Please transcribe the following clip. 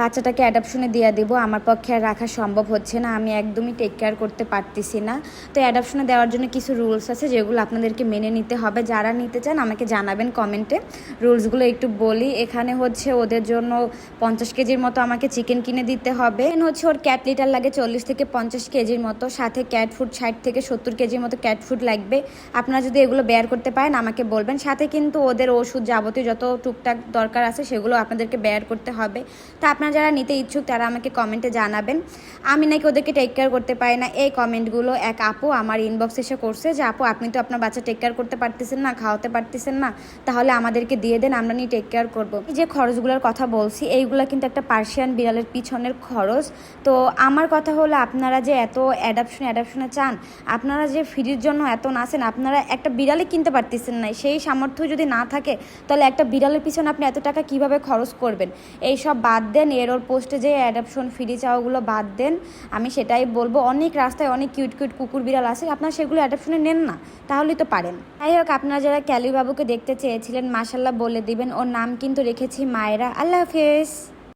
বাচ্চাটাকে অ্যাডাপশনে দিয়ে দিব, আমার পক্ষে আর রাখা সম্ভব হচ্ছে না, আমি একদমই টেক কেয়ার করতে পারতেছি না। তো অ্যাডাপশনে দেওয়ার জন্য কিছু রুলস আছে যেগুলো আপনাদেরকে মেনে নিতে হবে। যারা নিতে চান আমাকে জানাবেন কমেন্টে রুলসগুলো একটু বলি, এখানে হচ্ছে ওদের জন্য পঞ্চাশ কেজির মতো আমাকে চিকেন কিনে দিতে হবে। হচ্ছে ওর ক্যাট লিটার লাগে চল্লিশ থেকে পঞ্চাশ কেজির মতো, সাথে ক্যাট ফুড ষাট থেকে সত্তর কেজির মতো ক্যাট ফুড লাগবে। আপনারা যদি এগুলো বেয়ার করতে পারেন, আমাকে বলবেন। সাথে কিন্তু ওদের ওষুধ যাবতীয় যত টুকটাক দরকার আছে সেগুলো আপনাদেরকে বেয়ার করতে হবে। তা আপনারা যারা নিতে ইচ্ছুক তারা আমাকে কমেন্টে জানাবেন। আমি নাকি ওদেরকে টেক কেয়ার করতে পারি না। এই কমেন্টগুলো এক আপু আমার ইনবক্স এসে করছে যে, আপু, আপনি তো আপনার বাচ্চা টেক কেয়ার করতে পারতেছেন না, খাওয়াতে পারতেছেন না, তাহলে আমাদেরকে দিয়ে দেন, আমরা নিয়ে টেক কেয়ার করব। এই যে খরচগুলোর কথা বলছি, এইগুলো কিন্তু একটা পার্সিয়ান বিড়ালের পিছনের খরচ। তো আমার কথা হলো, আপনারা যে এত অ্যাডাপশন অ্যাডাপশনে চান, আপনারা যে ফ্রির জন্য এত নাচেন, আপনারা একটা বিড়ালে কিনতে পারতেছেন না। সেই সামর্থ্য যদি না থাকে, তাহলে একটা বিড়ালের পিছনে আপনি এত টাকা কীভাবে খরচ করবেন? এই সব বাদ দেন এর ওর পোস্টে যে অ্যাডাপশন ফ্রি চাওয়াগুলো বাদ দেন, আমি সেটাই বলব। অনেক রাস্তায় অনেক কিউট কিউট কুকুর বিড়াল আছে, আপনারা সেগুলো অ্যাডাপশনে নেন না, তাহলেই তো পারেন। যাই হোক, আপনারা যারা ক্যালি বাবুকে দেখতে চেয়েছিলেন মাসাল্লাহ বলে দিবেন, ওর নাম কিন্তু রেখেছি মায়েরা। আল্লাহ হাফেজ।